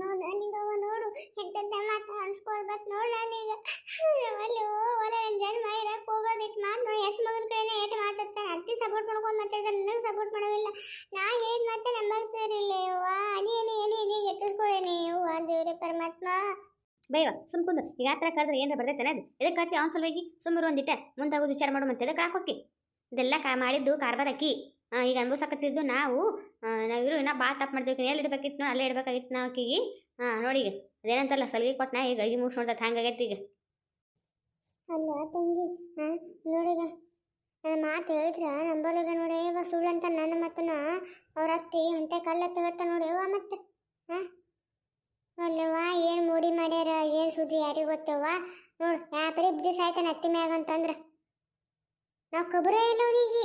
ನೋಡು ನನಗವ ನೋಡು, ಎಂತೆಂತ ಮಾತು ಅನ್ಸ್ಕೊಳ್ಬೇಕು ನೋಡು ನಾನೀಗ ಅಲ್ಲಿ ಒಲ ಜನ್ಮ ಇರಕ್ಕೆ ಹೋಗೋದಿಟ್ಟು ಮಾತು ಎತ್ ಮಗನ ಕಡೆನೇ ಏಟ್ ಮಾತಾಡ್ತಾನೆ ಅತ್ತಿ ಸಪೋರ್ಟ್ ಮಾಡ್ಕೊಂಡು ಮಾತಾಡ್ತಾನೆ ನನಗೆ ಸಪೋರ್ಟ್ ಮಾಡೋದಿಲ್ಲ. ನಾ ಏನ್ ಮತ್ತೆ ನಂಬಕ್ತಿರಲಿಲ್ಲ ಅನಿ ಅನಿ ಅನಿ ನೀ ಎತ್ತಿಸ್ಕೊಳ್ಳೇನಿ ಯವ್ವ ದೇವ್ರೆ ಪರಮಾತ್ಮ. ಬೇವ ಸುಮ್ ಕುಂದು ಈಗ ಆ ಥರ ಕರೆದ್ರೆ ಏನಾರ ಬರ್ತೈತೆ ಅದು? ಇದಕ್ಕೆ ಕಳಿಸಿ ಅವ್ನ ಸಲುವಾಗಿ ಸುಮ್ಮನೆ ಒಂದಿಟ್ಟೆ. ಮುಂದಾಗೋದು ವಿಚಾರ ಮಾಡು ಮತ್ತೆ ಹಾಕೋಕಿ? ಇದೆಲ್ಲ ಕಾ ಮಾಡಿದ್ದು ಕಾರ್ಬಾರ್ ಅಕ್ಕಿ. ಈಗ ಅನ್ಭವಿಸಕತ್ತಿದ್ದು ನಾವು ನಾವಿರು ಇನ್ನೂ ಭಾಳ ತಪ್ಪು ಮಾಡ್ತೀವಿ ಎಲ್ಲಿ ಇಡ್ಬೇಕಿತ್ತು ಅಲ್ಲೇ ಇಡ್ಬೇಕಾಗಿತ್ತು ನಾವು ಆಕಿಗೆ? ಹಾಂ ನೋಡಿ ಈಗ, ಅದೇನಂತಲ್ಲ, ಸಲಿಗೆ ಕೊಟ್ಟು ನಾ ಈಗ, ಐದು ಮುಗಿಸ್ ನೋಡ್ತೈತೆ ಹಂಗಾಗೈತಿ ಈಗ? ಅಲ್ಲ ತಂಗಿ ಹಾಂ ನೋಡಿಗ ನನ್ನ ಮಾತು ಹೇಳಿದ್ರ ನಂಬಲಿಗ ನೋಡಿ ಇವ ಅಂತ ನನ್ನ ಮತ್ತನ ಅವ್ರ ಅತ್ತಿ ಅಂತೆ ಕಲ್ಲ ತಗತ್ತ ನೋಡಿ ಅವ್ವ ಮತ್ತೆ ಹಾಂ ಅಲ್ಲವ್ವ ಏನು ಮೂಡಿ ಮಾಡ್ಯಾರ, ಏನು ಸುದ್ದಿ ಯಾರಿಗೆ ಗೊತ್ತವ್ವ ನೋಡು ಯಾಪರಿ ಬಿದ್ದು ಸಾಯ್ತಾನೆ ಅತ್ತಿ ಮ್ಯಾಗ ಅಂತಂದ್ರೆ. ನಾವು ಕಬರೇ ಇಲ್ಲ ಅವನಿಗೆ.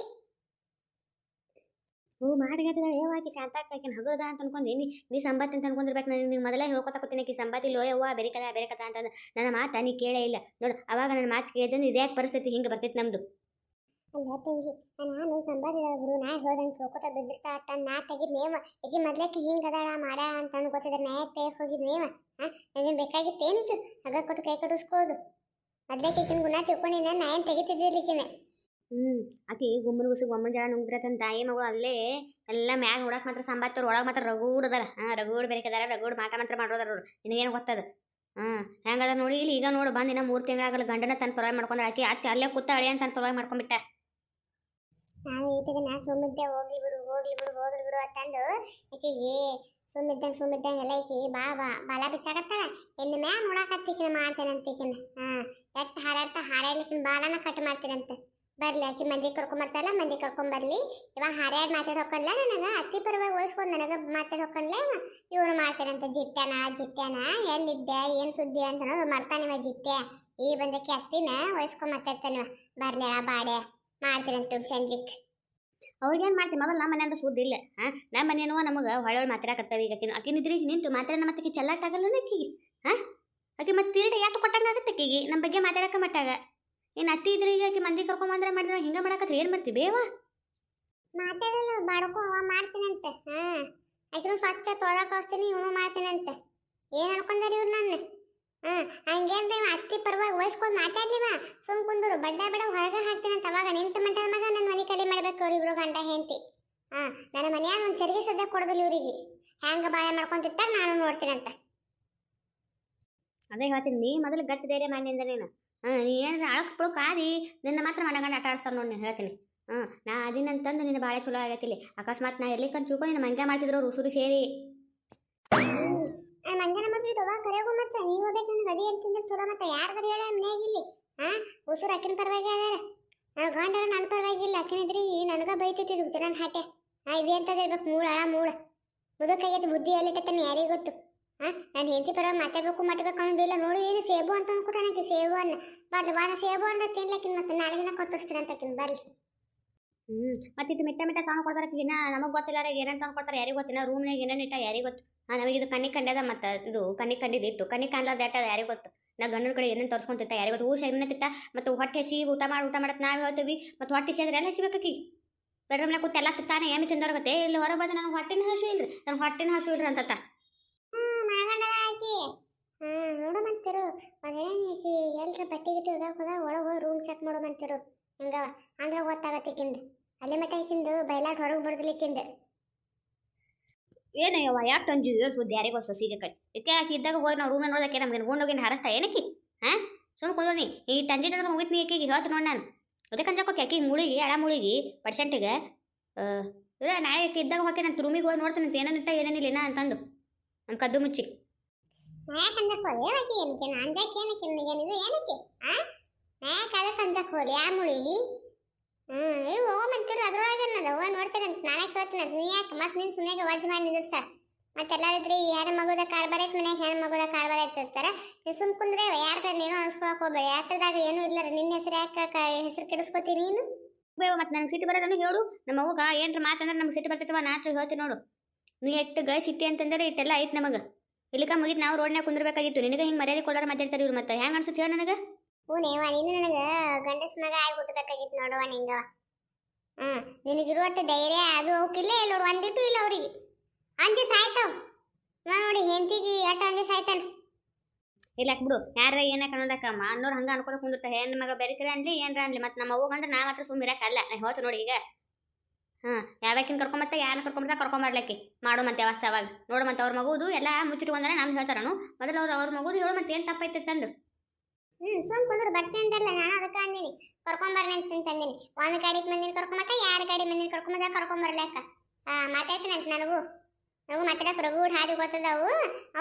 ಹ್ಞೂ ಮಾಡಿಗತ್ತದ ಏವಾಕಿ ಶಾಂತ ಹಗದ ಅಂತ ಅನ್ಕೊಂಡು ನೀ ನೀ ಸಂಬತ್ತಿ ಅಂತ ಅನ್ಕೊಂಡಿರ್ಬೇಕು ನಾನು ನಿಂಗೆ ಮೊದಲೇ ಹೇಳ್ಕೊತ ಕೂತೀನಿ ಆಕಿ ಸಂಬತ್ತಿ ಲೋ ಯವ್ವ, ಬೇರೆ ಕದ ಬೇರೆ ಕದ ಅಂತಂದು ನನ್ನ ಮಾತು ನೀ ಕೇಳೇ ಇಲ್ಲ. ನೋಡು, ಅವಾಗ ನನ್ನ ಮಾತು ಕೇಳಿದ್ರೆ ಇದೇ ಪರಿಸ್ಥಿತಿ ಹಿಂಗೆ ಬರ್ತೈತಿ ನಮ್ಮದು ಅಲ್ಲ, ತಂಗಿ, ನಾನು ಸಂಬಾರಿದ ಬಿಡು ನಾ ಹೋದಂಗೆ ಹೋಗೋತ ಬಿದ್ದಿರ್ತಾ ಅಂತ ನಾ ತೆಗಿದ್ನೇವ ಈಗ ಮೊದ್ಲಕ್ಕೆ ಹಿಂಗೆ ಅದಾಳ ಮಾಡ ಅಂತ ಅನ್ಕೋತಿದ್ರೆ ಗೊತ್ತಿದ್ರೆ ನಾ ಯಾಕೆ ಹೋಗಿದ್ ಹೋಗಿದ್ನೇವ ಹಾ ನನಗೆ ಬೇಕಾಗಿತ್ತೇನಿತ್ತು? ಹಗ ಕೊಟ್ಟು ಕೈ ಕಟ್ಟಿಸ್ಕೋದು. ಮೊದ್ಲಕ್ಕೆ ಈಗಿನ ಗುಣ ತಿಳ್ಕೊಂಡಿನ ನಾ ಏನು ತೆಗಿತಿದ್ದಿರ್ಲಿಕ್ಕಿನ ಹ್ಞೂ ಆಕಿ ಗುಮ್ಮನ ಗುಸು ಗುಮ್ಮನ ಜಾಗ ನುಂಗ್ದ್ರ ತನ್ನ ತಾಯಿ ಮಗಳು ಅಲ್ಲೇ ಎಲ್ಲ ಮ್ಯಾಗ ನೋಡಕ್ಕೆ ಮಾತ್ರ ಸಂಬತ್ತವ್ರು ಒಳಗೆ ಮಾತ್ರ ರಗೂಡದಾರ ಹಾಂ, ರಗೂಡ್ ಬೇರೆಕದಾರ ರಗೂಡ್ ಮಾತಾ ಮಾತ್ರ ಮಾಡೋದಾರ ಅವ್ರು ನಿನಗೇನು ಗೊತ್ತದ? ಹಾಂ ಹೆಂಗದ ನೋಡಿ ಇಲ್ಲಿ ಈಗ ನೋಡು, ಬಂದು ಇನ್ನ ಮೂರು ತಿಂಗಳಾಗಲ್ಲ ಗಂಡನ ತನ್ನ ಪರವಾಗಿ ಮಾಡ್ಕೊಂಡ್ರೆ ಆಕೆ ಅತ್ತೆ ಅಲ್ಲೇ ಕೂತ ಅಳಿ ಅಂತ ತನ್ನ ಪರವಾಗಿ ಮಾಡ್ಕೊಂಡ್ಬಿಟ್ಟ ನಾನು ಈಟಿಗೆ ನಾ ಸುಮ್ಮಿದ್ದೆ, ಹೋಗ್ಲಿ ಬಿಡು ಹೋಗ್ಲಿ ಬಿಡು ಹೋಗ್ಲಿ ಬಿಡು ಅಂತಂದು ಏ, ಸುಮ್ಮಿದ್ದಂಗೆ ಎಲ್ಲ ಈಕಿ ಬಾ ಬಾ, ಬಾಲ ಬಿಚ್ಚಾಕತ್ತಾಳ ಇನ್ನು ಮ್ಯಾ ನೋಡಾಕತ್ತಿಕಿನ ಮಾಡ್ತೇನೆ ಅಂತೀಕಿನ ಹಾಂ, ಎಟ್ಟು ಹಾರಾಡ್ತಾ ಹಾರಾಡ್ಲಿಕ್ಕಿನ ಬಾಲನ ಕಟ್ ಮಾಡ್ತೀರಂತೆ ಬರ್ಲಿ, ಆಕಿ ಮಂದಿ ಕರ್ಕೊಂಬರ್ತಾಳ, ಮಂದಿ ಕರ್ಕೊಂಬರ್ಲಿ. ಇವಾಗ ಹಾರ್ಯಾಡ್ ಮಾತಾಡಿ ಹೊಕ್ಕಂಡ್ಲ ನನಗೆ, ಅತ್ತಿ ಪರವಾಗಿ ವಹಿಸ್ಕೊಂಡು ನನಗೆ ಮಾತಾಡಿ ಹೊಕ್ಕಂಡ್ಲ ಇವ್ರು ಮಾಡ್ತಾರಂತ ಜಿಟ್ಟನ ಜಿಟ್ಟನ ಎಲ್ಲಿದ್ದೆ, ಏನು ಸುದ್ದಿ ಅಂತ ಅನ್ನೋದು ಇವ ಜಿಟ್ಟೆ ಈ ಬಂದಕ್ಕೆ ಅತ್ತಿನ ವಹಿಸ್ಕೊಂಡ್ ಮಾತಾಡ್ತಾನಿವ ಬರ್ಲಿ ಆ ಬಾಡೆ ಮಾಡ್ತೀರಂತ ಸಂಜಿಕ್ ಅವ್ರಿಗೇನು ಮಾಡ್ತೀವಿ ಮೊದಲು ನಮ್ಮ ಮನೆ ಅಂತ ಸುದ್ದಿ ಇಲ್ಲ ಹಾಂ ನಮ್ಮ ಮನೇನೋ ನಮಗೆ ಹೊಳೆ ಮಾತಾಡಕತ್ತವ ಈಗ ಅಕ್ಕಿನ ಆಕಿನ ಇದ್ರಿಗೆ ನಿಂತು ಮಾತಾಡೋಣ ಮತ್ತೆ ಚಲ್ಲಾಟ ಆಗಲ್ಲ ಆಕಿಗೆ ಹಾಂ ಅಕ್ಕಿ ಮತ್ತೆ ತಿರುಗಿ ಯಾಕೆ ಕೊಟ್ಟಂಗಾಗತ್ತೆ ಅಕ್ಕಿಗೆ ನಮ್ಮ ಬಗ್ಗೆ ಮಾತಾಡಕ ಮಟ್ಟಾಗ. ಇನ್ನು ಅತ್ತಿ ಇದ್ರೆ ಈಗ ಆಕಿ ಮಂದಿ ಕರ್ಕೊಂಬಂದ್ರೆ ಮಾಡಿದ್ರೆ ಹಿಂಗ ಮಾಡಕತ್ರಿ ಏನು ಮಾಡ್ತಿ? ಬೇವಾ? ಮಾತಾಡಲ್ಲ ಬಾಡ್ಕೊ ಅವ ಮಾಡ್ತೀನಂತೆ. ಹಾ. ಆಕಿನೂ ಸ್ವಚ್ಛ ತೊಳಕ್ ಹೋಗ್ತೀನಿ ಇವನು ಮಾಡ್ತೀನಂತೆ. ಏನ್ ಅನ್ಕೊಂಡಾರ ಇವ್ರು ನನ್ನ? ಹಾ ಹಂಗೇನ್ರಿ ಬೇವ ಅತ್ತಿ ಪರವಾಗಿ ವಹಿಸ್ಕೊಂಡು ಮಾತಾಡ್ಲಿವ? ಸುಮ್ ಕುಂದರು ಬಡ್ಡ ಬಡ ಹೊರಗೆ ಹಾಕ್ತೀನಂತ ಅವಾಗ. ನಿಂತ ಮಟ್ಟ ಮಗ ನನ್ನ ಮನೆ ಕಲಿ ಮಾಡ್ಬೇಕು ಅವ್ರಿಬ್ರು ಗಂಡ ಹೆಂಡತಿ. ಹಾ ನನ್ನ ಮನ್ಯಾಗ ಒಂದು ಚರಿಗೆ ಸದ್ಯ ಕೊಡೋದಿಲ್ಲ ಇವ್ರಿಗೆ. ಹೆಂಗ ಬಾಳೆ ಮಾಡ್ಕೊಂತಿರ್ತಾರ ನಾನು ನೋಡ್ತೀನಂತ. ಅದೇ ಹೇಳ್ತೀನಿ ನೀ ಮೊದಲು ಗಟ್ಟಿ ಧೈರ್ಯ ಮಾಡಿಂದ ನೀನು. ನೀ ಏನಾರ ಅಳಕ್ ಪುಳಕ್ ಆದಿ? ನಿನ್ನ ಮಾತ್ರ ಮನಗಂಡ ಆಟ ಆಡ್ಸ್ತಾರ ನೋಡಿ ನಾನು ಹೇಳ್ತೀನಿ. ಹಾಂ, ನಾ ಅದಿನಂತಂದು ನಿನ್ನ ಭಾಳ ಚಲೋ ಆಗೈತಿಲ್ಲಿ. ಅಕಸ್ಮಾತ್ ನಾ ಇರ್ಲಿಕ್ಕಂತ ತಿಳ್ಕೊಂಡು ನಿನ್ನ ಮಂಗ್ಯ ಮಾಡ್ತಿದ್ರು ಅವ್ರು ಉಸುರು ಸೇರಿ. ಚಲೋ ಉಸುರು ಪರವಾಗಿ ಅದಾರ ಪರವಾಗಿಲ್ಲ ನನಗೆ ಹಾಟೆ ಮೂಳ ಬುದ್ಧಿ ಎಲ್ಲಿಟ್ಟತಾನೆ ಯಾರಿಗೆ ಗೊತ್ತು? ಹಾ ನಾನು ಹೆಂಡತಿ ಪರವಾಗಿ ಮಾತಾಡ್ಬೇಕು ಮಾತಾಡ್ಬೇಕು ಅನ್ನೋದಿಲ್ಲ ನೋಡಿ, ಏನು ಸೇಬು ಅಂತ ಅನ್ಕೊಟ್ಟಾನಕ್ಕೆ ಸೇಬು ಅನ್ನ ಬರ್ಲಿ ಬಾಳ ಸೇಬು ಅಂದ್ರೆ ತಿನ್ಲಕ್ಕಿನ್ ಮತ್ತೆ ನಾಳೆ ದಿನ ಕೊತ್ತಿಸ್ತೀನಿ ಅಂತಕಿನ ಬರ್ಲಿ ಹ್ಞೂ ಮತ್ತೆ ಇದು ಮೆಟ್ಟ ಮಿಟ್ಟ ಸಾಂಗ್ ಕೊಡ್ತಾರೆ ದಿನ ನಮಗೆ ಗೊತ್ತಿಲ್ಲ ಏನಂತ ಕೊಡ್ತಾರೆ ಯಾರಿಗೆ ಗೊತ್ತಿಲ್ಲ ರೂಮ್ನಾಗ ಏನೇನು ಇಟ್ಟ ಯಾರಿಗೆ ಗೊತ್ತು. ಹಾಂ ನಮಗೆ ಇದು ಕಣ್ಣಿಗೆ ಕಂಡದ ಮತ್ತು ಇದು ಕಣ್ಣಿಗೆ ಕಂಡಿದ್ದು ಕಣ್ಣಿಗೆ ಕಾಣ್ಲಾರ್ದು ಎಟ್ಟದ ಯಾರಿಗೆ ಗೊತ್ತು. ನಾ ಗಂಡನ ಕಡೆ ಏನೇನು ತೋರಿಸ್ಕೊಂತಿತ್ತ ಯಾರಿಗೆ ಗೊತ್ತು ಹೂ ಸೇರಿನ ತಿತ್ತ ಮತ್ತು ಹೊಟ್ಟೆ ಹಸಿ ಊಟ ಮಾಡಿ, ಊಟ ಮಾಡಕ್ಕೆ ನಾವು ಹೇಳ್ತೀವಿ, ಮತ್ತು ಹೊಟ್ಟೆ ಹಸಿ ಅಂದ್ರೆ ಎಲ್ಲ ಹಸಿಬೇಕಿ ಬೆಡ್ರೂಮ್ನಾಗ ಕೂತು ಎಲ್ಲ ತಿಂತಾನೆ ಏಮಿ ತಿಂದೋರ್ಗತ್ತೆ ಇಲ್ಲಿ ಹೊರಗೆ ಬಂದು ನನಗೆ ಹೊಟ್ಟೆನ ಹಸು ಇಲ್ರಿ ನನ್ನ ಹೊಟ್ಟೆನ ಹಸು ಇಲ್ರಿ ಅಂತ ಹ್ಮ್ ಮನಗಂಡದ ಆಕಿ ಹ್ಮ್ ನೋಡು ಮಂತಿರು ಮಗನೇ ಪಟ್ಟಿ ಬಟ್ಟೆ ಗಿಟ್ಟು ಒಳಗೆ ಹೋಗಿ ರೂಮ್ ಚೆಕ್ ಮಾಡು ಮಂತಿರು ಹಿಂಗವ. ಅಂದ್ರೆ ಗೊತ್ತಾಗತ್ತಿಕ್ಕಿಂದ ಅಲ್ಲಿ ಮಟ್ಟ ಇಕ್ಕಿಂದು ಬಯಲಾಟ್ ಹೊರಗೆ ಬರ್ದಲಿಕ್ಕಿಂದ ಏನಯ್ಯವ ಯಾಕೆ ತಂಜು ಏನು ಯಾರಿಗೋ ಸೊಸಿಗೆ ಕಟ್ ಇಕ್ಕೆ ಹಾಕಿ ಇದ್ದಾಗ ಹೋಗಿ ನಾವು ರೂಮ್ ನೋಡೋದಕ್ಕೆ ನಮ್ಗೆ ಗೊಂಡೋಗಿ ಹಾರಿಸ್ತಾ ಏನಕ್ಕಿ? ಹಾಂ? ಸುಮ್ಮನೆ ಕುಂದ್ರಿ ಈ ಟಂಜಿ ತಂದ್ರೆ ಮುಗಿತ್ ನೀ ಹೇಳ್ತು ನೋಡಿ ನಾನು. ಅದಕ್ಕೆ ಅಂಜಕ್ಕೆ ಅಕ್ಕಿ ಮುಳುಗಿ ಎಡ ಮುಳಿಗಿ ಪರ್ಸೆಂಟಿಗೆ ಇಲ್ಲ ನಾಳೆ ಇದ್ದಾಗ ಹೋಗಿ ನಾನು ರೂಮಿಗೆ ಹೋಗಿ ನೋಡ್ತೀನಿ ಏನೇನಿಟ್ಟ ಏನೇನಿಲ್ಲ ಏನ ಅಂತಂದು. ನಮ್ಮ ಕದ್ದು ಮುಚ್ಚಿ. ನಾಯಕ್ ಅಂಜಕ್ ಹೋಲಿ ಏನಕ್ಕೆ ಏನಕ್ಕೆ? ಅಂಜಕ್ ಏನಕ್ಕೆ ಇದು ಏನಕ್ಕೆ? ಆ? ನಾಯಕ್ ಕಾಲ ಅಂಜಕ್ ಹೋಲಿ ಆ ಮುಳಿಗಿ ಹ್ಮ್ ಹೇಳಿ ಹೋಗೋ ಮಂತಿರು, ಅದ್ರೊಳಗೆ ಅನ್ನೋದು ಹೋಗ ನೋಡ್ತೇನೆ, ನಾನೇ ಕೇಳ್ತೀನಿ, ನೀ ಯಾಕೆ ಮತ್ತೆ ನೀನು ಸುಮ್ಮನೆ ವಾಜ್ ಮಾಡಿ ನಿಂದಿರ್ಸ ಮತ್ತೆಲ್ಲಾರಿದ್ರೆ ಈ ಹೆಣ್ಣು ಮಗುದ ಕಾರ್ಬಾರ ಐತೆ ಮನ್ಯಾಗ? ಹೆಣ್ಣು ಮಗುದ ಕಾರ್ಬಾರ ಐತಿರ್ತಾರೆ ನೀವು ಸುಮ್ ಕುಂದ್ರೆ ಯಾರ ಕಡೆ ನೀನು ಅನ್ಸ್ಕೊಳಕ್ ಹೋಗ್ಬೇಡ, ಯಾತ್ರದಾಗ ಏನೂ ಇಲ್ಲ ನಿನ್ನ ಹೆಸರು ಯಾಕೆ ಹೆಸರು ಕೆಡಿಸ್ಕೊತಿ ನೀನು? ಬೇವ ಮತ್ತೆ ನನಗೆ ಸಿಟ್ಟು ಬರೋದನ್ನು ಹೇಳು ನಮ್ಮ ಅವ್ಗ ಏನ್ರ ಮಾತಂದ್ರೆ ನಮ್ಗೆ ಸಿಟ್ಟು ಬರ್ತೈತವ ನಾತ್ರ ಹೇಳ್ತೀನಿ ನೋಡು. ನೀ ಎಟ್ಟು ಗಳ ಸಿಟ್ಟಿ ಅಂತಂದ್ರೆ ಇಟ್ಟೆಲ್ಲ ಐತೆ ನಮಗೆ. ಇಲ್ಲಿಕ ಮುಗಿತ್ ನಾವು ರೋಡ್ನಾಗ ಕುಂದಿರ್ಬೇಕಾಗಿತ್ತು. ನಿನಗೆ ಹಿಂಗೆ ಮರ್ಯಾದೆ ಕೊಡೋರು ಮಾತಾಡ್ತಾರೆ ಇವ್ರು ಮತ್ತೆ. ಹೆಂಗೆ ಅನ್ಸುತ್ತೆ ಹೇಳ ನನಗೆ? ಹೂನೇವ ನೀನು ನನಗೆ ಗಂಡಸ್ ಮಗ ಆಗಿ ಹುಟ್ಟಬೇಕಾಗಿತ್ತು ನೋಡುವ ನಿಂಗ ಹ್ಮ್ ನಿನಗಿರುವಷ್ಟು ಧೈರ್ಯ ಅದು ಅವಕ್ಕಿಲ್ಲ ಇಲ್ಲ ನೋಡು ಒಂದಿಟ್ಟು ಇಲ್ಲ ಅವ್ರಿಗೆ. ಅಂಜಿ ಸಾಯ್ತಾವ. ನಾ ನೋಡಿ ಹೆಂಡತಿಗೆ ಯಾಕ ಅಂಜು ಸಾಯ್ತಾನ. ಇಲ್ಲ ಬಿಡು ಯಾರ ಏನಕ್ಕೆ ಅನ್ನೋದಕ್ಕ. ಅನ್ನೋರು ಹಂಗ ಅನ್ಕೋತ ಕುಂದಿರ್ತಾರೆ. ಹೆಣ್ಣು ಮಗ ಬೆರಕರೆ ಅನ್ಲಿ ಏನ್ರ ಅನ್ಲಿ ಮತ್ತೆ ನಮ್ಮ ಹೋಗಂದ್ರೆ ನಾ ಮಾತ್ರ ಸುಮ್ಮನೆ ಇರಕ್ಕಲ್ಲ ನಾ ಹೋತ ನೋಡಿ ಈಗ. ಹಾ ಯಾವ್ಯಾಕಿನ ಕರ್ಕೊಂಬತ್ತ ಯಾರನ್ನ ಕರ್ಕೊಂಬರ್ತಾ ಕರ್ಕೊಂಬರ್ಲಕ್ಕಿ ಮಾಡು ಮತ್ತೆ ಅವಸ್ಥೆ ಅವಾಗ. ನೋಡು ಮತ್ತೆ ಅವ್ರ ಮಗುದು, ಎಲ್ಲ ಮುಚ್ಚಿಟ್ಕೊಂಡ್ರೆ ನಮ್ಗೆ ಹೇಳ್ತಾರನು. ಮೊದಲು ಅವ್ರು, ಅವ್ರ ಮಗುದು ಹೇಳು ಮತ್ತೆ ಏನು ತಪ್ಪೈತೆ ತಂದು. ಹ್ಞೂ ಸುಮ್ ಕುಂದ್ರು ಬರ್ತೀನಿ ಅಂತಲ್ಲ ನಾನು ಅದಕ್ಕೆ ಅಂದಿನಿ. ಅಂತ ತಂದಿನಿ. ಒಂದ್ ಗಾಡಿ ಮಂದಿನ ಕರ್ಕೊಂಬಕ್ಕ ಎರಡು ಗಾಡಿ ಮಂದಿನ ಕರ್ಕೊಂಬದ ಕರ್ಕೊಂಬರ್ಲಕ್ಕ ಮಾತಾಡ್ತೀನಂತ ನನಗೂ. ನನಗೂ ಮಾತಾಡಕ್ ರಗೂಡ್ ಹಾದಿ ಗೊತ್ತದವು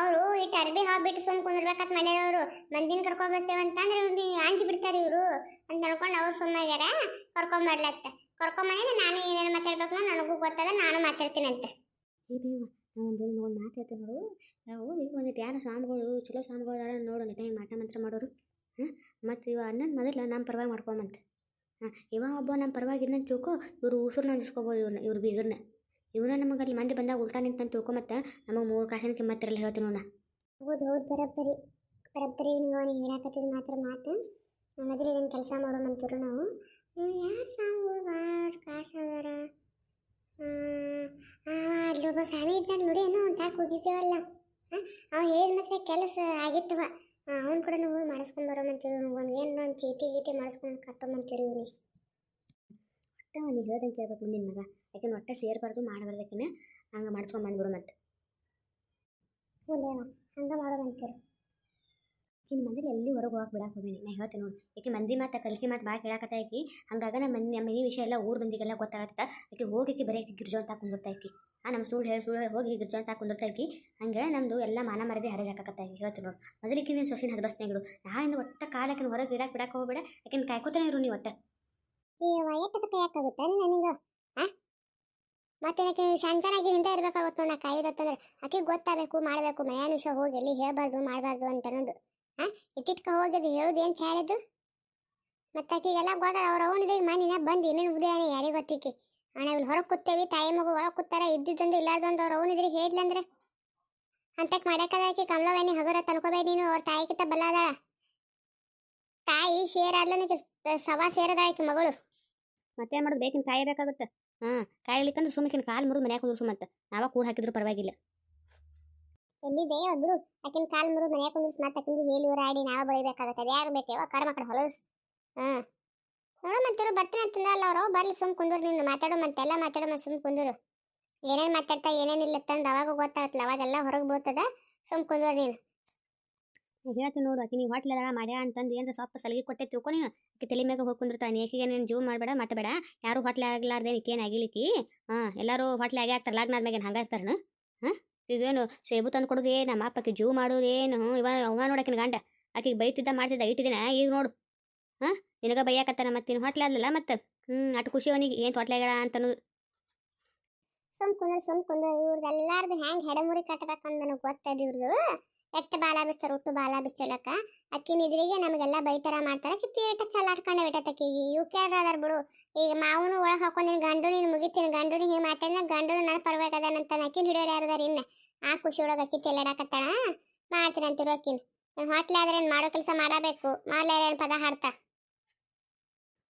ಅವರು ಈ ಅರ್ಬಿ ಹಾಕ್ಬಿಟ್ಟು ಸುಮ್ ಕುಂದಿರ್ಬೇಕಂತ ಮಾಡ್ಯಾರವ್ರು ಮಂದಿನ ಕರ್ಕೊಂಬರ್ತೇವೆ ಅಂತಂದ್ರೆ ಇವ್ರು ಅಂಜಿ ಬಿಡ್ತಾರೆ ಇವರು ಅಂತ ಅನ್ಕೊಂಡು ಅವ್ರು ಕರ್ಕೊಂಡ್ ಕರ್ಕೊಂಬರ್ಲತ್ತ. ಕರ್ಕೊಂಬಂದ್ರೆ ನಾನು ಏನೇನು ಮಾತಾಡ್ಬೇಕು ನನಗೂ ಗೊತ್ತದ ನಾನು ಮಾತಾಡ್ತೀನಂತೆ. ಒಂದು ಒಂದು ಮಾತಾಡ್ತೀನಿ ನೋಡು ನಾವು ಈಗ ಒಂದಿಟ್ಟು ಯಾರು ಸ್ವಾಮಿಗಳು ಚಲೋ ಸ್ವಾಮಿಗಳು ಅದಾರ ನೋಡು ಒಂದಿಟ್ಟು ಹಿಂಗೆ ಮಾಟ ಮಂತ್ರ ಮಾಡೋರು. ಹಾಂ? ಮತ್ತು ಇವ ಅಣ್ಣನ ಮೊದಲು ನಮ್ಮ ಪರವಾಗಿ ಮಾಡ್ಕೊಂಬಂತ. ಹಾಂ ಇವ ಒಬ್ಬ ನಮ್ಮ ಪರವಾಗಿ ಇದನ್ನ ತಿಳ್ಕೊ ಇವರು ಉಸಿರನ್ನ ಅಂಜಿಸ್ಕೋಬೋದು ಇವ್ರನ್ನ ಇವ್ರು ಬೀಗರ್ನ. ಇವನ ನಮಗೆ ಅಲ್ಲಿ ಮಂದಿ ಬಂದಾಗ ಉಲ್ಟಾ ನಿಂತ ತಿಳ್ಕೊ ಮತ್ತೆ ನಮಗೆ ಮೂರು ಕಾಸಿನ ಕಿಮ್ಮತ್ತಿರಲ್ಲ ಹೇಳ್ತೀನಿ ನೋಡ ಹೌದು ಹೌದು ಬರಬ್ಬರಿ ಬರಬ್ಬರಿ. ನೀವು ಅವನಿಗೆ ಹೇಳಕತ್ತಿದ ಮಾತ್ರ ಮಾತು. ಮೊದಲು ಇದನ್ನು ಕೆಲಸ ಮಾಡೋಮಂತಿರು ನಾವು. ಯಾರು ಸಾಂಗಳು ಭಾಳ ಕಾಸು ಅದಾರ ಅಲ್ಲೊಬ್ಬ ಸ್ವಾಮಿ ಇದ್ದಾಗ ನೋಡಿ ಏನೋ ಅಂತ ಹೋಗಿದ್ದೇವಲ್ಲ. ಅವ ಹೇಳಿದ ಮತ್ತೆ ಕೆಲಸ ಆಗಿತ್ತವ. ಅವನು ಕೂಡ ನಾವು ಮಾಡಿಸ್ಕೊಂಬರೋಮಂತಿರು ಒಂದು ಏನು ಒಂದು ಚೀಟಿ ಗೀಟಿ ಮಾಡಿಸ್ಕೊಂಡು ಕಟ್ಟೋಮಂತೀರಿ ಇವ್ನಿಗೆ. ಒಟ್ಟ ಅವನಿಗೆ ಹೇಳ್ದಂಗೆ ಕೇಳ್ಬೇಕು ನಿನ್ನ ಮಗ. ಯಾಕಂದ್ರೆ ಒಟ್ಟೆ ಸೇರ್ಬಾರ್ದು ಮಾಡಬಾರ್ದು ಯಾಕೆಂದ್ರೆ ಹಂಗೆ ಮಾಡಿಸ್ಕೊಂಡ್ ಬಂದ್ಬಿಡು ಮತ್ತೆ ಹ್ಞೂ ಹಂಗೆ ಮಾಡೋಮಂತಿರು ಇನ್ನು ಮಂದಿ ಎಲ್ಲಿ ಹೊರಗೆ ಹೋಗಕ್ಕೆ ಬಿಡಕ್ಕೆ ಹೋಗ್ಬೇಡಿ. ನಾ ಹೇಳ್ತೀನಿ ನೋಡಿ. ಯಾಕೆ ಮಂದಿ ಮಾತು, ಕಲ್ಕಿ ಮಾತು ಭಾಳ ಕೇಳಾಕತ್ತ ಆಕಿ ಹಂಗಾಗ ನಮ್ಮ ಮನೆ ನಮ್ಮ ಮನೆ ವಿಷಯ ಎಲ್ಲ ಊರು ಮಂದಿಗೆಲ್ಲ ಗೊತ್ತಾಗತ್ತ ಆಕೆ ಹೋಗಿ ಬರೀ ಗಿರ್ಜೋ ಅಂತ ಕುಂದಿರ್ತಾ ಆಕಿ ಆ ನಮ್ಮ ಸುಳ್ಳು ಹೇಳಿ, ಸುಳ್ಳು ಹೋಗಿ ಗಿರ್ಜೋ ಅಂತ ಕುಂದಿರ್ತಾ ಆಕಿ ಹಂಗೆ ನಮ್ಮದು ಎಲ್ಲ ಮಾನ ಮರದಿ ಹರಜಾಕತ್ತ ಆಕಿ ಹೇಳ್ತೀನಿ ನೋಡಿ. ಮೊದಲಿಕ್ಕೆ ನೀನು ಸೊಸಿನ ಹದಬಸ್ನಾಗಿಡು ನಾಯಿಂದ ಒಟ್ಟ ಕಾಲಕ್ಕೆ ಹೊರಗೆ ಇಡಕ್ಕೆ ಬಿಡಕ್ಕೆ ಹೋಗ್ಬೇಡ. ನೀನು ಕಾಯ್ಕೋತಾನೆ ಇರು ನೀವು ಒಟ್ಟ. ಮತ್ತೆ ನನಗೆ? ಶಾಂತನಾಗಿ ಹಿಂದೆ ಇರ್ಬೇಕಾಗುತ್ತೆ ನಾ ಕಾಯಿರತ್ತಂದ್ರೆ ಆಕೆ ಗೊತ್ತಾಗಬೇಕು, ಮಾಡಬೇಕು. ಮಯಾನುಷ ಹೋಗಿ ಎಲ್ಲಿ ಹೇಳ್ಬಾರ್ದು, ಮಾಡಬಾರ್ದು ಅಂತ ಅನ್ನೋದು. ಇಟ್ಟಿಟ್ಕ ಹೋಗಿದ್ದು ಹೇಳೋದು ಏನು ಚಾಡಿದ್ದು ಮತ್ತೆ ಆಕೆಗೆಲ್ಲ ಗೊತ್ತ, ಅವ್ರ ಅವನಿದೆ ಮನಿನ ಬಂದು ಇನ್ನೇನು ಉದಯನ ಯಾರಿಗೆ ಗೊತ್ತಿಕ್ಕಿ? ಅಣ್ಣ ಇಲ್ಲಿ ಹೊರಗೆ ಕೂತೇವಿ, ತಾಯಿ ಮಗು ಒಳಗೆ ಕೂತಾರ, ಇದ್ದಿದ್ದೊಂದು ಇಲ್ಲಾರ್ದೊಂದು, ಅವ್ರ ಅವನಿದ್ರಿ ಹೇಳ್ಲಂದ್ರೆ ಅಂತಕ್ಕೆ ಮಾಡಕ್ಕದ ಆಕಿ ಕಮಲವೇನಿ ಹಗರ ತನ್ಕೋಬೇಡಿ ನೀನು, ಅವ್ರ ತಾಯಿ ಕಿತ್ತ ಬಲ್ಲದ ತಾಯಿ ಸೇರಾದ್ಲನಿಗೆ ಸವಾ ಸೇರದ ಆಕಿ ಮಗಳು. ಮತ್ತೆ ಮಾಡೋದು, ಬೇಕಿನ ಕಾಯಿ ಬೇಕಾಗುತ್ತೆ. ಹಾಂ, ಕಾಯ್ಲಿಕ್ಕಂದ್ರೆ ಸುಮ್ಮಕಿನ ಕಾಲು ಮುರು ಮನ್ಯಾಗ ಕುಂದ್ರು ನಾವ ಕೂಡ ಹಾಕಿದ್ರು ಪರವಾಗಿಲ್ಲ. ಎಲ್ಲಿದೆ? ಬಿಡು. ಆಕಿನ ಕಾಲ್ ಮುರು ಮನ್ಯಾಗ ಕುಂದ್ರಿಸ್ ಮತ್ತೆ ಹೇಳಿ ಊರ ಆಡಿ ನಾವ ಬೆಳಿಬೇಕಾಗತ್ತೆ ಯಾರು ಬೇಕೇವ ಕರ್ಮ ಕಡೆ ಹೊಲಸ್? ಹಾ. ನೋಡು ಮತ್ತಿರು ಬರ್ತೀನಿ ಅಂತಂದಲ್ಲ ಅವರು. ಬರ್ಲಿ, ಸುಮ್ ಕುಂದ್ರು ನಿನ್ನ ಮಾತಾಡೋ ಮತ್ತೆ ಎಲ್ಲ ಮಾತಾಡೋ ಮತ್ತೆ ಸುಮ್ ಕುಂದ್ರು. ಏನೇನ್ ಮಾತಾಡ್ತಾ ಏನೇನಿಲ್ಲ ತಂದು ಅವಾಗ ಗೊತ್ತಾಗತ್ತಲ್ಲ ಅವಾಗೆಲ್ಲ ಹೊರಗೆ ಬೀಳ್ತದ. ಸುಮ್ ಕುಂದ್ರು ನೀನು. ಹೇಳ್ತೀನಿ ನೋಡು ಆಕಿ ನೀವು ಹೋಟ್ಲದ ಮಾಡ್ಯಾ ಅಂತಂದು ಏನಾರ ಸ್ವಲ್ಪ ಸಲಿಗೆ ಕೊಟ್ಟೆ ತಿಳ್ಕೊ ನೀನು. ತಲೆ ಮ್ಯಾಗ ಹೋಗಿ ಕುಂದಿರ್ತಾನೆ ಆಕಿಗೆ ನೀನು ಜೂಮ್ ಮಾಡಬೇಡ, ಮತ್ತೆ ಯಾರು ಹೋಟ್ಲೆ ಆಗ್ಲಾರ್ದೆ ಈಕೇನು ಆಗಿಲಿಕ್ಕಿ? ಹಾಂ, ಎಲ್ಲರೂ ಹೋಟ್ಲೆ ಆಗೇ ಆಗ್ತಾರೆ ಲಾಗ್ನ ಆದ್ಮ್ಯಾಗ ಹಂಗೆ ಹಾಂ? ಇದೇನು ಸೇಬು ತಂದು ಕೊಡೋದು ಏನು ನಮ್ಮ ಅಪ್ಪಕ್ಕೆ ಜೂ ಮಾಡೋದು ಏನು ಇವ ಅವ ನೋಡಕಿನ ಗಂಡ? ಆಕಿಗೆ ಬೈತಿದ್ದ ಮಾಡ್ತಿದ್ದ, ಇಟ್ಟಿದ್ದೀನ? ಈಗ ನೋಡು. ಹಾಂ ನಿನಗ ಬೈಯಾಕತ್ತಾನ ಮತ್ತೆ ನೀನು? ಹೋಟ್ಲೆ ಅಲ್ಲಲ್ಲ ಮತ್ತೆ? ಹ್ಞೂ ಅಟ್ ಖುಷಿ ಅವನಿಗೆ. ಏನು ಹೋಟ್ಲೆ ಆಗ ಅಂತ ಅನ್ನೋದು ಸುಮ್ ಕುಂದ್ರ ಸುಮ್ ಕುಂದ್ರ. ಇವ್ರದ್ದು ಎಲ್ಲಾರ್ದು ಹೆಂಗ್ ಹೆಡಮುರಿ ಕಟ್ಟಬೇಕಂತ ನನಗೆ ಗೊತ್ತದ ಇವ್ರದ್ದು ಎಟ್ಟು ಬಾಲ ಬಿಸ್ತಾರ ಒಟ್ಟು ಬಾಲ ಬಿಸ್ತಿಲಕ್ಕ ಅಕ್ಕಿ ನಿದ್ರಿಗೆ ನಮಗೆಲ್ಲ ಬೈತರ ಮಾಡ್ತಾರ. ಕಿತ್ತಿ ಏಟ ಈಗ ಯು ಕೆ ಅದಾರ ಬಿಡು. ಈಗ ಮಾವನು ಒಳಗೆ ಹಾಕೊಂಡಿನ ಗಂಡು, ನೀನು ಮುಗಿತೀನಿ. ಗಂಡು ಹಿಂಗೆ ಮಾತಾಡಿದ ಗಂಡು ನನ್ನ ಪರವಾಗದಾನಂತ ಅಕ್ಕಿನ ಹಿಡಿಯೋರು ಯಾರದಾರ ಇನ್ನ? ಆ ಖುಷಿ ಒಳಗೆ ಅಕ್ಕಿ ತೆಲ್ಲಾಡಕತ್ತಾಳ ಮಾಡ್ತೀನಿ ಅಂತಿರೋ ಅಕ್ಕಿನ. ಹೋಟ್ಲ ಆದ್ರೆ ಏನ್ ಮಾಡೋ ಕೆಲಸ ಮಾಡಬೇಕು. ಮಾಡ್ಲಾರ ಏನ್ ಪದ ಹಾಡ್ತಾ?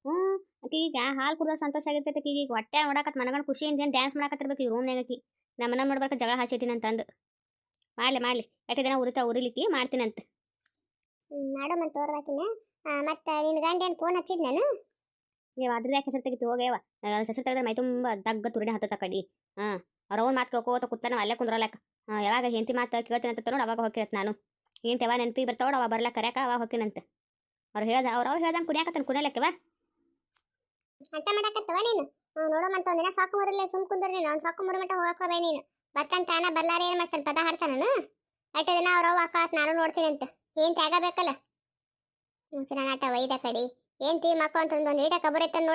ಹ್ಞೂ ಆಕಿ ಈಗ ಹಾಲ್ ಕುಡ್ದ ಸಂತೋಷ ಆಗಿರ್ತೈತೆ ಈಗ ಈಗ ಹೊಟ್ಟೆ ನೋಡಕತ್ ಮನಗಂಡು ಖುಷಿಯಿಂದ ಏನು ಡ್ಯಾನ್ಸ್ ಮಾಡಕತ್ತಿರ್ಬೇಕು ಈ ರೂಮ್ನಾಗ ಆಕಿ ನಮ್ಮನ ಮಾಡ್ಬೇಕು ಜಗಳ ಹಾಸಿಟ್ಟಿನ ಅಂತಂದು. ಮಾಡ್ಲಿ ಮಾಡ್ಲಿ. ಎಟ್ಟ ದಿನ ಉರಿತಾ ಉರಿಲಿಕ್ಕಿ ಮಾಡ್ತೀನಂತ ಮಾಡೋ ಮತ್ತೆ ತೋರ್ವಾಕಿನ. ಮತ್ತೆ ನಿನ್ನ ಗಂಡ ಏನು ಫೋನ್ ಹಚ್ಚಿದ್ ನಾನು? ನೀವು ಅದ್ರ ಯಾಕೆ ಹೆಸರು ತೆಗಿತಿ ಹೋಗ್ಯವ ಹೆಸರು ತೆಗೆದ್ರೆ ಮೈ ತುಂಬಾ ದಗ್ಗ ತುರಿನ ಹತ್ತತ ಕಡಿ. ಹಾಂ ಅವ್ರವ್ನ ಮಾತು ಕೇಳ್ಕೋತ ಕೂತಾನ ಅಲ್ಲೇ ಕುಂದ್ರಲಕ್ಕ ಹಾಂ ಯಾವಾಗ ಹೆಂಡತಿ ಮಾತು ಅಂತ ನೋಡಿ ಅವಾಗ ಹೋಗಿರತ್ತೆ ನಾನು. ಏನು ಯಾವ ನೆನಪಿ ಬರ್ತಾವಡ ಅವ ಬರಲ ಕರ್ಯಾಕ ಅವಾಗ ಹೋಗಿನಂತೆ ಅವ್ರು ಹೇಳ್ದ, ಅವ್ರು ಅವ್ರು ಹೇಳ್ದಂಗೆ ಕುಣಿಯಾಕತ್ತಾನ ಕುಣಿಯಲಕ್ಕೆ ಅಂತ ಮಾಡಕತ್ತವ ನೀನು? ಸಾಕು ಮುರಿಲ್ಲ, ಸುಮ್ ಕುಂದ್ರಿ ನೀನು ಅವ್ನು ಸಾಕು ಮುರು ಮಟ್ಟ ಹೋಗಕೋಬೇ ನೀನು. ಬರ್ತಾನ ತಾನ, ಬರ್ಲಾರ ಏನ್ ಮಾಡ್ತಾನೆ, ಪದ ಹಾಡ್ತಾನ ಅಷ್ಟು ದಿನ ಅವ್ರವ್ವ ಅಕ್ಕ ನಾನು ನೋಡ್ತೀನಿ ಅಂತ. ಏನ್ ತ್ಯಾಗ ಬೇಕಲ್ಲ? ನಾಟ ವೈದ ಕಡಿ ಏನ್ ತೀ ಮಕ್ಕ ಅಂತ ಒಂದು ಈಟ ಕಬರ್ ಐತನ್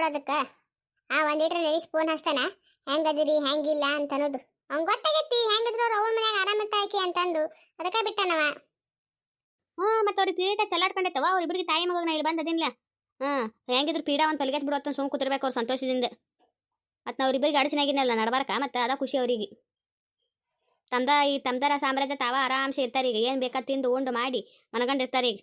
ಆ, ಒಂದ್ ಈಟ್ರ ನೆನೆಸಿ, ಫೋನ್ ಹಚ್ತಾನ? ಹೆಂಗದಿರಿ ಹೆಂಗಿಲ್ಲ ಅಂತ ಅನ್ನೋದು. ಅವ್ನ್ ಗೊತ್ತಾಗೈತಿ ಹೆಂಗಿದ್ರು ಅವ್ರ ಅವ್ವ ಮನ್ಯಾಗ ಆರಾಮ ಆಕಿ ಅಂತಂದು. ಅದಕ್ಕ ಬಿಟ್ಟನವ ಹ್ಞೂ ಮತ್ತೆ ಅವ್ರಿಗೆ ತೀಟ ಚಲ್ಲಾಡ್ಕೊಂಡೈತವ ಅವ್ರಿಬ್ರಿಗೆ ತಾಯಿ ಮಗನ ಇಲ್ಲಿ ಬಂದದಿಲ್ಲ ಹಾಂ ಹೆಂಗಿದ್ರು ಪೀಡಾ ಒಂದು ತೊಲಗೆತ್ ಬಿಡು ಅಂತ ಸುಮ್ ಕೂತಿರ್ಬೇಕು ಅವ್ರು ಸಂತೋಷದಿಂದ. ಮತ್ತು ಇಬ್ಬರಿಗೆ ಅಡಸಿನಾಗಿನಲ್ಲ ನಡಬಾರಕ ಮತ್ತು ಅದ ಖುಷಿ ಅವರಿಗೆ. ತಮ್ದ ಈ ತಮ್ದರ ಸಾಮ್ರಾಜ್ಯ ತಾವ ಆರಾಮ್ಸೆ ಇರ್ತಾರೆ ಈಗ ಏನು ಬೇಕಾ ತಿಂದು ಉಂಡು ಮಾಡಿ ಮನಗಂಡಿರ್ತಾರೆ ಈಗ.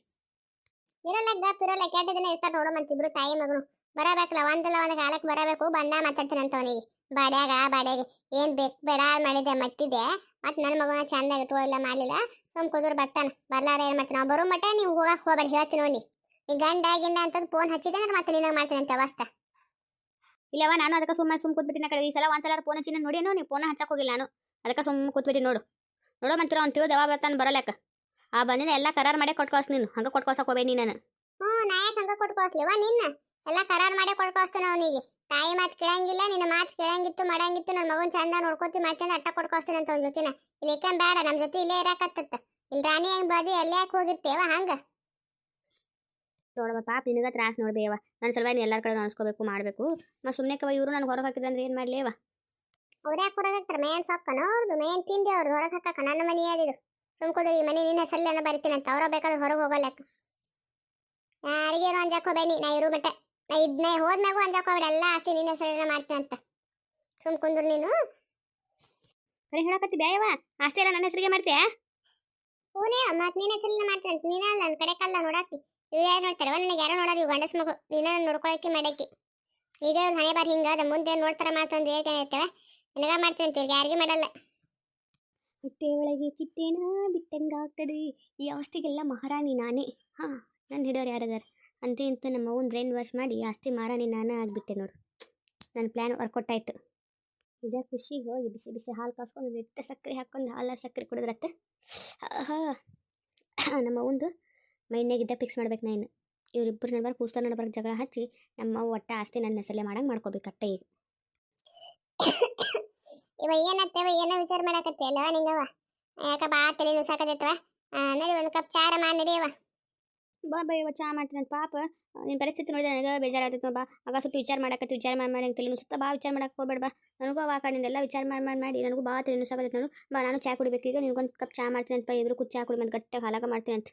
ಇರಲ್ಲ ಗಪ್ ಇರಲ್ಲ ಕೆಟ್ಟ ದಿನ ಇರ್ತಾರ ನೋಡು ಮತ್ತಿಬ್ರು ತಾಯಿ ಮಗನು ಬರಬೇಕಲ್ಲ ಒಂದಲ್ಲ ಒಂದ್ ಕಾಲಕ್ಕೆ ಬರಬೇಕು ಬಂದ ಮಾತಾಡ್ತೀನಿ ಅಂತ ಅವನಿಗೆ ಬಾಡ್ಯಾಗ ಬಾಡ್ಯಾಗ ಏನ್ ಬೇಕು ಬೇಡ ಮಾಡಿದೆ ಮಟ್ಟಿದೆ. ಮತ್ ನನ್ನ ಮಗನ ಚಂದ ಇಲ್ಲ ಮಾಡ್ಲಿಲ್ಲ. ಸುಮ್ ಕುದುರ್ ಬರ್ತಾನ. ಬರ್ಲಾರ ಏನ್ ಮಾಡ್ತಾನೆ? ನಾವು ಬರೋ ಮಟ್ಟ ನೀವು ಹೋಗಕ್ ಹೋಗ್ಬೇಡ ಹೇಳ್ತೀನಿ ನೋಡಿ. ನೀ ಗಂಡ ಗಿಂಡ ಅಂತಂದು ಫೋನ್ ಹಚ್ಚಿದೆ ಅಂದ್ರೆ ಮತ್ತೆ ನಿನಗೆ ಮಾಡ್ತೀನಿ ಅಂತ ಅವಸ್ಥ ಇಲ್ಲವ ನಾನು ಅದಕ್ಕೆ ಸುಮ್ಮನೆ ಸುಮ್ ಕೂತ್ಬಿಟ್ಟಿನ ಕಡೆ. ಈ ಸಲ ಒಂದ್ಸಲ ಫೋನ್ ಹಚ್ಚಿನ ನೋಡಿ ನೀವು ಫೋನ್ ಹಚ್ಚಕ್ ಹೋಗಿಲ್ಲ ನಾನು. ಅದಕ್ಕೆ ಸುಮ್ ಕೂತ್ಬಿಟ್ಟು ನೋಡು. ನೋಡೋ ಮಂತ್ರ ಅವ್ನು ತಿಳಿದು ಯಾವಾಗ ಬರ್ತಾನೆ ಬರಲಕ್ಕ ಆ ಬಂದಿನ ಎಲ್ಲ ಕರಾರ್ ಮಾಡೇ ಕೊಟ್ಕೋಸ್ ನೀನು. ಹಂಗೆ ಕೊಟ್ಕೋಸಕ್ ಹೋಗ್ಬೇಡಿ ನೀನು. ಹ್ಞೂ ನಾಯಕ್ ಹಂಗ ಕೊಟ್ಕೋಸ್ಲಿವ ನಿನ್ನ. ಎಲ್ಲ ಕರಾರ್ ಮಾಡೇ ಕೊಟ್ಕೋಸ್ತಾನ ಅವನಿಗೆ. ತಾಯಿ ಮಾತು ಕೇಳಂಗಿಲ್ಲ ನಿನ್ನ ಮಾತು ಕೇಳಂಗಿತ್ತು ಮಾಡಂಗಿತ್ತು ನನ್ನ ಮಗನ ಚಂದ ನೋಡ್ಕೋತಿ ಮಾಡ್ತೀನಿ ಅಟ್ಟ ಕೊಡ್ಕೊಸ್ತೀನಿ ಅಂತ ಅವ್ನ ಜೊತೆನ. ಇಲ್ಲಿ ಇಕ್ಕಂಡ್ ಬೇಡ ನಮ್ಮ ಜೊತೆ ಇಲ್ಲೇ ಇರಾಕತ್ತತ್ತ. ಇಲ್ಲಿ ರಾಣಿ ಹೆಂಗ್ ಬಾದಿ ಎಲ್ಲ ಯಾಕೆ ಹೋಗಿರ್ತೇವ ಹಂಗ? ನೋಡವ ಪಾಪ ನಿನಗ ತ್ರಾಸ ನೋಡ್ಬೇವ ನನ್ನ ಸಲುವಾಗಿ ಎಲ್ಲರ ಕಡೆ ಅನ್ಸ್ಕೋಬೇಕು ಮಾಡಬೇಕು. ಮತ್ತು ಸುಮ್ಮನೆ ಕವ ಇವರು ನನಗೆ ಹೊರಗೆ ಹಾಕಿದ್ರೆ ಅಂದ್ರೆ ಏನು ಮಾಡಲೇವ ಅವ್ರು ಯಾಕೆ ಹೊರಗೆ ಹಾಕ್ತಾರೆ? ಮೇನ್ ಸೊಕ್ಕನ ಅವ್ರದ್ದು ಮೇನ್ ತಿಂಡಿ ಅವ್ರು ಹೊರಗೆ ಹಾಕಕ್ಕ ನನ್ನ ಮನೆ ಯಾರಿದು ಸುಮ್ಕೋದು ಈ ಮನೆ ನಿನ್ನ ಸಲ್ಲಿ ಬರಿತೀನಿ ಅಂತ. ಅವ್ರ ಬೇಕಾದ್ರೆ ಹೊರಗೆ ಹೋಗಲ್ಲ ಯಾರಿಗೇನು ಅಂಜಾಕೋಬೇಡಿ ನಾ ಇರು ಮಟ್ಟ ನಾ ಇದ್ನ ಹೋದ್ಮ್ಯಾಗು ಅಂಜಾಕೋಬೇಡ ಎಲ್ಲ ಆಸ್ತಿ ನಿನ್ನ ಹೆಸರಲ್ಲಿ ಮಾಡ್ತೀನಿ ಅಂತ. ಸುಮ್ ಕುಂದ್ರು ನೀನು. ಕರೆ ಹೇಳಕತ್ತಿ ಬ್ಯಾಯವ ಆಸ್ತಿ ಎಲ್ಲ ನನ್ನ ಹೆಸರಿಗೆ ಮಾಡ್ತೀಯ? ಹೂನೇ ಮತ್ ನಿನ್ನ ಹೆಸರಲ್ಲಿ ಮಾಡ್ತೀನಿ ಅಂತ. ನೀನ ಅಲ್ಲ ನನ್ನ ಕಡೆ ಕಲ್ಲ ನೋಡಾಕಿ ಇವ್ ಯಾರು ನೋಡ್ತಾರೆ? ನನಗೆ ಯಾರೋ ನೋಡೋದು ಇವು ಗಂಡಸ್ ಮಗು. ನೀನ ನೋಡ್ಕೊಳಕ್ಕೆ ಮಾಡಾಕಿ ಈಗ ಅವ್ರ ಹಣೆ ಬಾರ್ ಹಿಂಗದ ಮುಂದೆ ನೋಡ್ತಾರ ಮಾತಂದು ಹೇಳ್ತಾನೆ ನಿನಗ ಮಾಡ್ತೀನಿ ಅಂತ ಯಾರಿಗೆ ಮಾಡಲ್ಲ. ಹೊಟ್ಟೆ ಒಳಗೆ ಚಿಟ್ಟೇನ ಬಿಟ್ಟಂಗಾಗ್ತದೆ ಈ ಅವಸ್ಥೆಗೆಲ್ಲ ಮಹಾರಾಣಿ ನಾನೇ. ಹಾ ನನ್ನ ಹಿಡಿಯೋರು ಯಾರದಾರ? ಅಂತ ಇಂತ ನಮ್ಮ ಅವ್ನ ಬ್ರೈನ್ ವಾಶ್ ಮಾಡಿ ಆಸ್ತಿ ಮಾರಾಣಿ ನಾನು ಆಗಿಬಿಟ್ಟೆ ನೋಡು. ನನ್ನ ಪ್ಲ್ಯಾನ್ ವರ್ಕೌಟ್ ಆಯ್ತು. ಇದೇ ಖುಷಿಗೆ ಹೋಗಿ ಬಿಸಿ ಬಿಸಿ ಹಾಲು ಕಾಸ್ಕೊಂಡು ನೆಟ್ಟ ಸಕ್ಕರೆ ಹಾಕ್ಕೊಂಡು ಹಾಲ ಸಕ್ಕರೆ ಕುಡಿದ್ರತ್ತೆ. ನಮ್ಮ ಒಂದು ಮೈನ್ಯಾಗಿದ್ದ ಫಿಕ್ಸ್ ಮಾಡ್ಬೇಕು ನಾನು ಇವರಿಬ್ಬರು ನಡ್ಬಾರ್ದು ಕೂಸ್ತಾರ ನಡ್ಬಾರ್ದು ಜಗಳ ಹಚ್ಚಿ ನಮ್ಮ ಒಟ್ಟ ಆಸ್ತಿ ನನ್ನ ಹೆಸರಲ್ಲೇ ಮಾಡಂಗೆ ಮಾಡ್ಕೋಬೇಕತ್ತೆ ಈಗ. ಇವ ಏನತ್ತವ ಏನೋ ವಿಚಾರ ಮಾಡಾಕತ್ತೆ ಅಲ್ಲವ ನಿಂಗವ ಯಾಕ ಬಾ ತಲೆ ನುಸಾಕತ್ತೈತವ ನಡಿ ಒಂದು ಕಪ್ ಚಾರ ಮಾಡಿ ನಡಿಯವ ಬಾ ಬಾ ಇವ ಚಾ ಮಾಡ್ತೀನಿ ಪಾಪ ನಿನ್ನ ಪರಿಸ್ಥಿತಿ ನೋಡಿದ್ರೆ ನನಗೆ ಬೇಜಾರಾಗ್ತೈತೆ ಬಾ. ಆಗ ಸ್ವಲ್ಪ ವಿಚಾರ ಮಾಡಾಕತ್ತಿ, ವಿಚಾರ ಮಾಡಿ ಮಾಡಿ ಸುತ್ತ ಬಾ, ವಿಚಾರ ಮಾಡಕ್ಕೆ ಹೋಗ್ಬೇಡ ಬಾ. ನನಗೂ ಅವಾಗ ನಿನ್ನೆಲ್ಲ ವಿಚಾರ ಮಾಡಿ ಮಾಡಿ ಮಾಡಿ, ನನಗೂ ಬಾ ತಲೆ ನುಸಾಗತ್ತೆ ನೋಡು. ಬಾ, ನಾನು ಚಾ ಕುಡಿಬೇಕು, ಈಗ ನಿನಗೊಂದು ಕಪ್ ಚಾ ಮಾಡ್ತೀನಿ ಅಂತ ಎದುರು ಕುಚ್ಚಾ ಚಾ ಕುಡಿ ಮತ್ತೆ ಗಟ್ಟಿಯಾಗಿ ಹಾಲಾಗ ಮಾಡ್ತೀನಿ ಅಂತ.